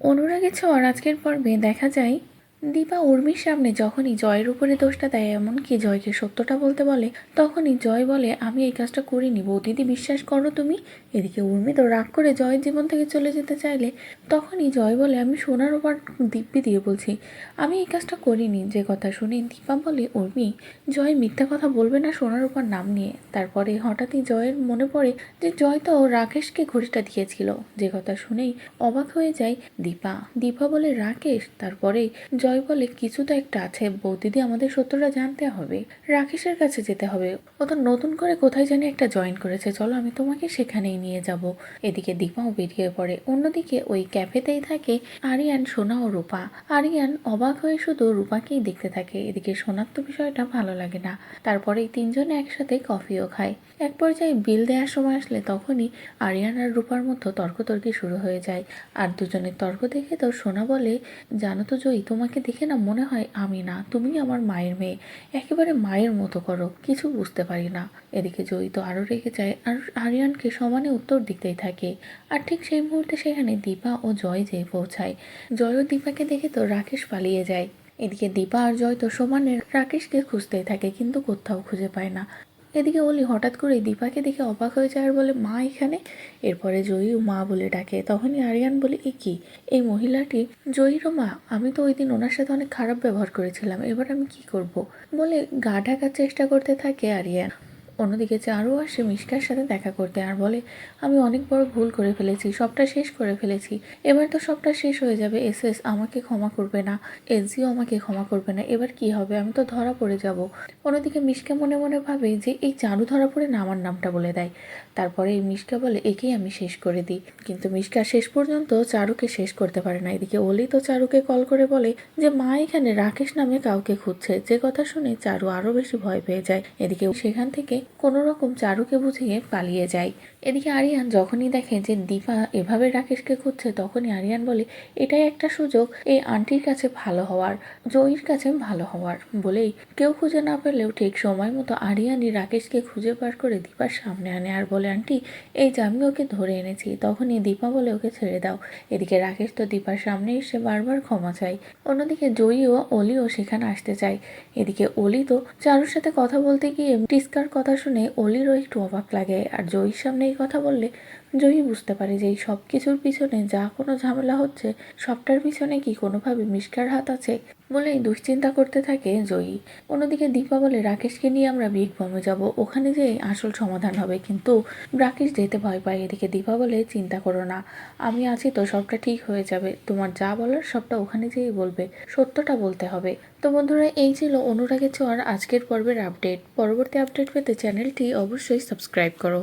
অনুরাগের ছোঁয়ার আজকের পর্বে দেখা যায় দীপা উর্মির সামনে যখনই জয়ের উপরে দোষটা দেয়, এমনকি জয়কে সত্যটা বলতে বলে, তখনই জয় বলে, আমি এই কাজটা করিনি, বৌদিদি বিশ্বাস করো তুমি? এদিকে উর্মি তো রাগ করে জয়ের জীবন থেকে চলে যেতে চাইলে, তখনই জয় বলে, আমি সোনার ওপর দিব্যি দিয়ে বলছি, আমি এই কাজটা করিনি। যে কথা শুনে দীপা বলে, উর্মি, জয় মিথ্যা কথা বলবে না সোনার উপর নাম নিয়ে। তারপরে হঠাৎই জয়ের মনে পড়ে যে জয় তো রাকেশকে ঘড়িটা দিয়েছিল। যে কথা শুনেই অবাক হয়ে যায় দীপা। দীপা বলে, রাকেশ? তারপরে জয় বলে কিছু তো একটা আছে। বৌদিদি আমাদের সত্যটা জানতে হবে। রাকেশের কাছে যেতে হবে। ও তো নতুন করে কোথায় জানি একটা জয়েন করেছে। চলো, আমি তোমাকে সেখানেই নিয়ে যাব। এদিকে দীপাও বেরিয়ে পড়ে। অন্যদিকে ওই ক্যাফেতেই থাকে আরিয়ান, সোনা ও রূপা। আরিয়ান অবাক হয়ে শুধু রূপাকেই দেখতে থাকে। এদিকে সোনার তো বিষয়টা ভালো লাগে না। তারপরে এই তিনজনে একসাথে কফিও খায়। এক পর্যায়ে বিল দেওয়ার সময় আসলে তখনই আরিয়ান আর রূপার মধ্যে তর্কতর্কি শুরু হয়ে যায়। আর দুজনের তর্ক দেখে তো সোনা বলে, জানো তো জয়ী, তোমাকে দেখে না মনে হয় আমি না তুমি আমার মায়ের মেয়ে। একেবারে মায়ের মতো করো, কিছু বুঝতে পারি না। এদিকে জয়ী তো আরও রেগে যায়, আর আরিয়ানকে সমানে উত্তর দিতেই থাকে। আর ঠিক সেই মুহূর্তে সেখানে দীপা ও জয় যেয়ে পৌঁছায়। জয় ও দীপাকে দেখে তো রাকেশ পালিয়ে যায়। এদিকে দীপা আর জয় তো সমানে রাকেশকে খুঁজতেই থাকে, কিন্তু কোথাও খুঁজে পায় না। এদিকে অলি হঠাৎ করে দীপাকে দেখে অবাক হয়ে যায় আর বলে, মা এখানে? এরপরে জয়ী মা বলে ডাকে। তখনই আরিয়ান বলে, এ কি? এই মহিলাটি? জয়ীরও মা, আমি তো ওই দিন ওনার সাথে অনেক খারাপ ব্যবহার করেছিলাম। এবার আমি কি করব? বলে গা ঢাকার চেষ্টা করতে থাকে আরিয়ান। অন্যদিকে চারু আসে মিশকার সাথে দেখা করতে আর বলে, আমি অনেক বড় ভুল করে ফেলেছি, সবটা শেষ করে ফেলেছি। এবার তো সবটা শেষ হয়ে যাবে এস এস আমাকে ক্ষমা করবে না এসজিও আমাকে ক্ষমা করবে না, এবার কি হবে? আমি তো ধরা পড়ে যাব। অন্যদিকে মিশকা মনে মনে ভাবে যে এই চারু ধরা পড়ে না আমার নামটা বলে দেয়। তারপরে এই মিশকা বলে, একেই আমি শেষ করে দিই। কিন্তু মিশকা শেষ পর্যন্ত চারুকে শেষ করতে পারে না। এদিকে অলি তো চারুকে কল করে বলে যে, মা এখানে রাকেশ নামে কাউকে খুঁজছে। যে কথা শুনে চারু আরও বেশি ভয় পেয়ে যায়। এদিকে সেখান থেকে কোনো রকম চারুকে বুঝিয়ে পালিয়ে যায়। এদিকে আরিয়ান যখনই দেখে যে দীপা এভাবে রাকেশকে খুঁজছে, তখনই আরিয়ান বলে, এটাই একটা সুযোগ, এই আন্টির কাছে ভালো হওয়ার, জয়ীর কাছে ভালো হওয়ার। বলেই কেউ খুঁজে না পেলেও ঠিক সময় মতো আরিয়ানই রাকেশকে খুঁজে বার করে দীপার সামনে আনে আর বলে, আন্টি, এই যে আমি ওকে ধরে এনেছি, তখনই দীপা বলে ওকে ছেড়ে দাও। এদিকে রাকেশ তো দীপার সামনে এসে বারবার ক্ষমা চায়। অন্যদিকে জয়ী ও অলিও সেখানে আসতে চায়। এদিকে অলি তো চারুর সাথে কথা বলতে গিয়ে টিস্কার কথা শুনে অলিরও একটু অবাক লাগে। আর জয়ীর সামনে এই কথা বললে জয়ী বুঝতে পারে যে এই সব কিছুর পিছনে যা কোনো ঝামেলা হচ্ছে, সবটার পিছনে কি কোনোভাবে মিষ্কার হাত আছে বলেই দুশ্চিন্তা করতে থাকে জয়ী। অন্যদিকে দীপা বলে, রাকেশকে নিয়ে আমরা বিগ বমে যাব। ওখানে যেয়ে আসল সমাধান হবে। কিন্তু রাকেশ যেতে ভয় পায়। এদিকে দীপা বলে, চিন্তা করো না। আমি আছি তো, সবটা ঠিক হয়ে যাবে। তোমার যা বলার সবটা ওখানে যেয়েই বলবে। সত্যটা বলতে হবে। তো বন্ধুরা, এই ছিল অনুরাগের ছোঁয়ার আজকের পর্বের আপডেট। পরবর্তী আপডেট পেতে চ্যানেলটি অবশ্যই সাবস্ক্রাইব করো।